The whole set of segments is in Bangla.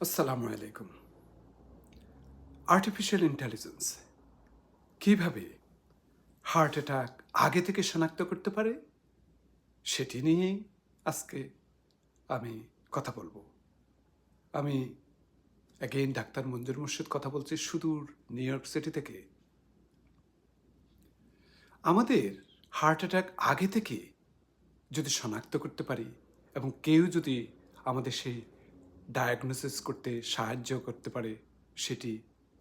আসসালামু আলাইকুম। আর্টিফিশিয়াল ইন্টেলিজেন্স কীভাবে হার্ট অ্যাটাক আগে থেকে শনাক্ত করতে পারে? সেটি নিয়েই আজকে আমি কথা বলব। আমি অ্যাগেইন ডাক্তার মঞ্জুর মুর্শিদ কথা বলছি সুদূর নিউ ইয়র্ক সিটি থেকে। আমাদের হার্ট অ্যাটাক আগে থেকে যদি শনাক্ত করতে পারি এবং কেউ যদি আমাদের সেই ডায়াগনোসিস করতে সাহায্য করতে পারে সেটি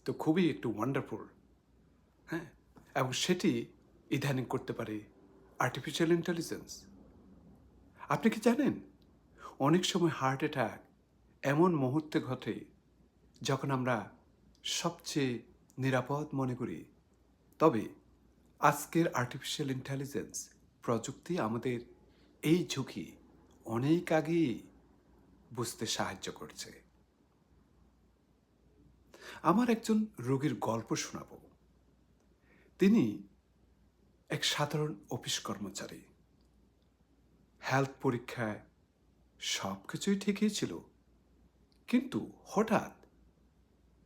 তো খুবই একটু ওয়ান্ডারফুল হ্যাঁ? এবং সেটি ইদানিং করতে পারে আর্টিফিশিয়াল ইন্টেলিজেন্স আপনি কি জানেন, অনেক সময় হার্ট অ্যাটাক এমন মুহূর্তে ঘটে যখন আমরা সবচেয়ে নিরাপদ মনে করি। তবে আজকের আর্টিফিশিয়াল ইন্টেলিজেন্স প্রযুক্তি আমাদের এই ঝুঁকি অনেক আগেই বুঝতে সাহায্য করছে। আমার একজন রোগীর গল্প শোনাব। তিনি এক সাধারণ অফিস কর্মচারী। হেলথ পরীক্ষায় সব কিছুই ঠিকই ছিল। কিন্তু হঠাৎ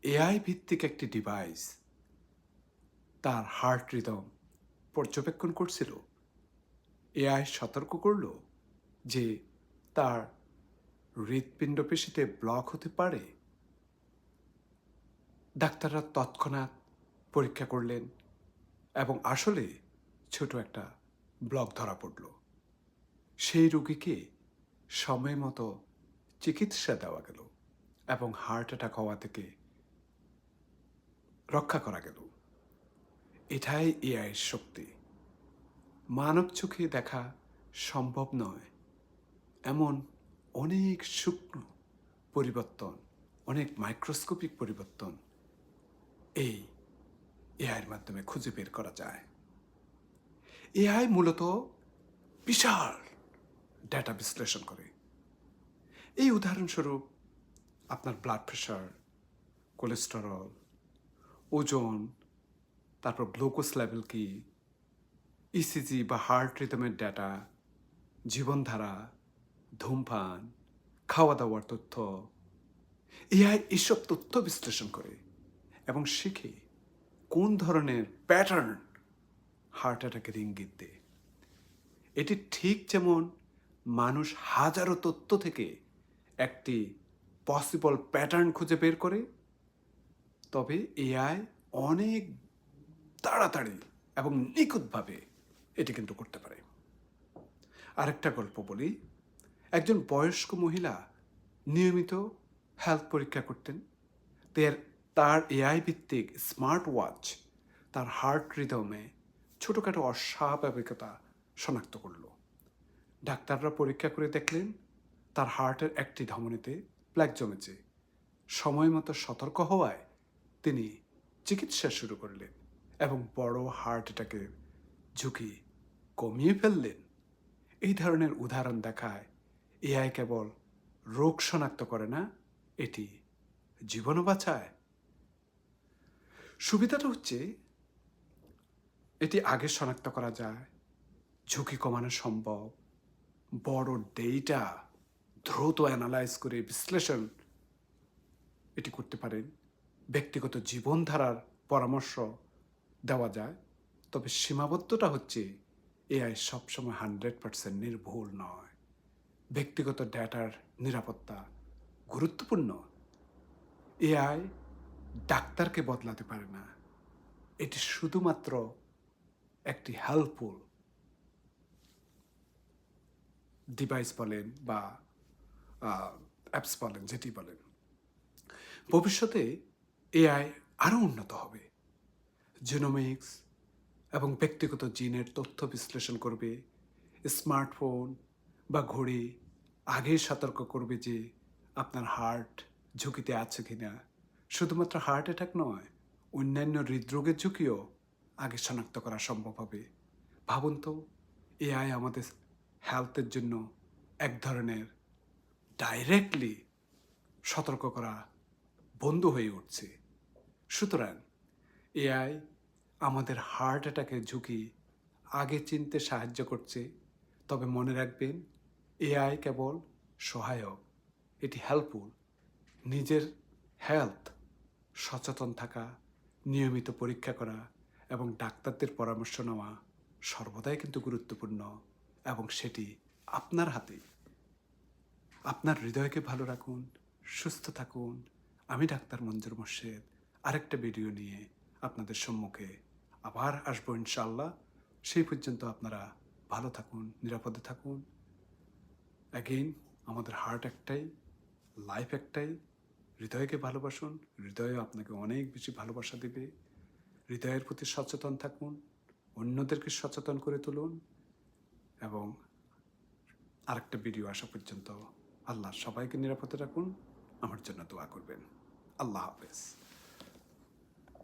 এআই ভিত্তিক একটি ডিভাইস তার হার্ট রিদম পর্যবেক্ষণ করছিল। এআই সতর্ক করল যে তার হৃৎপিণ্ড পেশিতে ব্লক হতে পারে? ডাক্তাররা তৎক্ষণাৎ পরীক্ষা করলেন এবং আসলে ছোট একটা ব্লক ধরা পড়ল। সেই রোগীকে সময় মতো চিকিৎসা দেওয়া গেল এবং হার্ট অ্যাটাক হওয়া থেকে রক্ষা করা গেল। এটাই এআইয়ের শক্তি। মানব চোখে দেখা সম্ভব নয় এমন অনেক সূক্ষ্ম পরিবর্তন, অনেক মাইক্রোস্কোপিক পরিবর্তন এই এআইয়ের মাধ্যমে খুঁজে বের করা যায়। এআই মূলত বিশাল ডেটা বিশ্লেষণ করে। এই উদাহরণস্বরূপ আপনার ব্লাড প্রেশার কোলেস্টেরল ওজন, তারপর গ্লুকোজ লেভেল কি ইসিজি বা হার্ট রিদমের ডেটা জীবনধারা ধূমপান খাওয়া দাওয়ার তথ্য, এআই এসব তথ্য বিশ্লেষণ করে এবং শিখে কোন ধরনের প্যাটার্ন হার্ট অ্যাটাকের ইঙ্গিত দেয়। এটি ঠিক যেমন মানুষ হাজারো তথ্য থেকে একটি পসিবল প্যাটার্ন খুঁজে বের করে, তবে এআই অনেক তাড়াতাড়ি এবং নিখুঁতভাবে এটি কিন্তু করতে পারে। আরেকটা গল্প বলি। একজন বয়স্ক মহিলা নিয়মিত হেলথ পরীক্ষা করতেন। তের তার এআই ভিত্তিক স্মার্ট ওয়াচ তার হার্ট রিদমে ছোটোখাটো অস্বাভাবিকতা শনাক্ত করল। ডাক্তাররা পরীক্ষা করে দেখলেন, তার হার্টের একটি ধমনীতে প্ল্যাক জমেছে। সময় মতো সতর্ক হওয়ায় তিনি চিকিৎসা শুরু করলেন এবং বড় হার্ট অ্যাটাকের ঝুঁকি কমিয়ে ফেললেন। এই ধরনের উদাহরণ দেখায় এআই কেবল রোগ শনাক্ত করে না, এটি জীবনও বাঁচায়। সুবিধাটা হচ্ছে, এটি আগে শনাক্ত করা যায়, ঝুঁকি কমানো সম্ভব, বড় ডেটা দ্রুত অ্যানালাইজ করে বিশ্লেষণ, এটি করতে পারেন ব্যক্তিগত জীবনধারার পরামর্শ দেওয়া যায়। তবে সীমাবদ্ধতা হচ্ছে, এআই সবসময় হান্ড্রেড পার্সেন্ট নির্ভুল নয়। ব্যক্তিগত ডেটার নিরাপত্তা গুরুত্বপূর্ণ। এআই ডাক্তারকে বদলাতে পারে না। এটি শুধুমাত্র একটি হেল্পফুল ডিভাইস বলেন বা অ্যাপস বলেন, যেটি বলেন। ভবিষ্যতে এআই আরও উন্নত হবে। জিনোমিক্স এবং ব্যক্তিগত জিনের তথ্য বিশ্লেষণ করবে। স্মার্টফোন বা ঘড়ি আগে সতর্ক করবে যে আপনার হার্ট ঝুঁকিতে আছে কিনা। শুধুমাত্র হার্ট অ্যাটাক নয়, অন্যান্য হৃদরোগের ঝুঁকিও আগে শনাক্ত করা সম্ভব হবে। ভাবুন তো এআই আমাদের হেলথের জন্য এক ধরনের ডাইরেক্টলি সতর্ক করা বন্ধ হয়ে উঠছে। সুতরাং এআই আমাদের হার্ট অ্যাটাকের ঝুঁকি আগে চিনতে সাহায্য করছে। তবে মনে রাখবেন এআই কেবল সহায়ক, এটি হেল্পফুল নিজের হেলথ সচেতন থাকা, নিয়মিত পরীক্ষা করা এবং ডাক্তারদের পরামর্শ নেওয়া সর্বদাই কিন্তু গুরুত্বপূর্ণ এবং সেটি আপনার হাতে। আপনার হৃদয়কে ভালো রাখুন, সুস্থ থাকুন। আমি ডাক্তার মঞ্জুর মোর্শেদ। আরেকটা ভিডিও নিয়ে আপনাদের সম্মুখে আবার আসব ইনশাল্লাহ সেই পর্যন্ত আপনারা ভালো থাকুন, নিরাপদে থাকুন। অ্যাগেইন আমাদের হার্ট একটাই লাইফ একটাই। হৃদয়কে ভালোবাসুন, হৃদয় আপনাকে অনেক বেশি ভালোবাসা দেবে। হৃদয়ের প্রতি সচেতন থাকুন, অন্যদেরকে সচেতন করে তুলুন এবং আরেকটা ভিডিও আসা পর্যন্ত আল্লাহ সবাইকে নিরাপদে রাখুন। আমার জন্য দোয়া করবেন। আল্লাহ হাফেজ।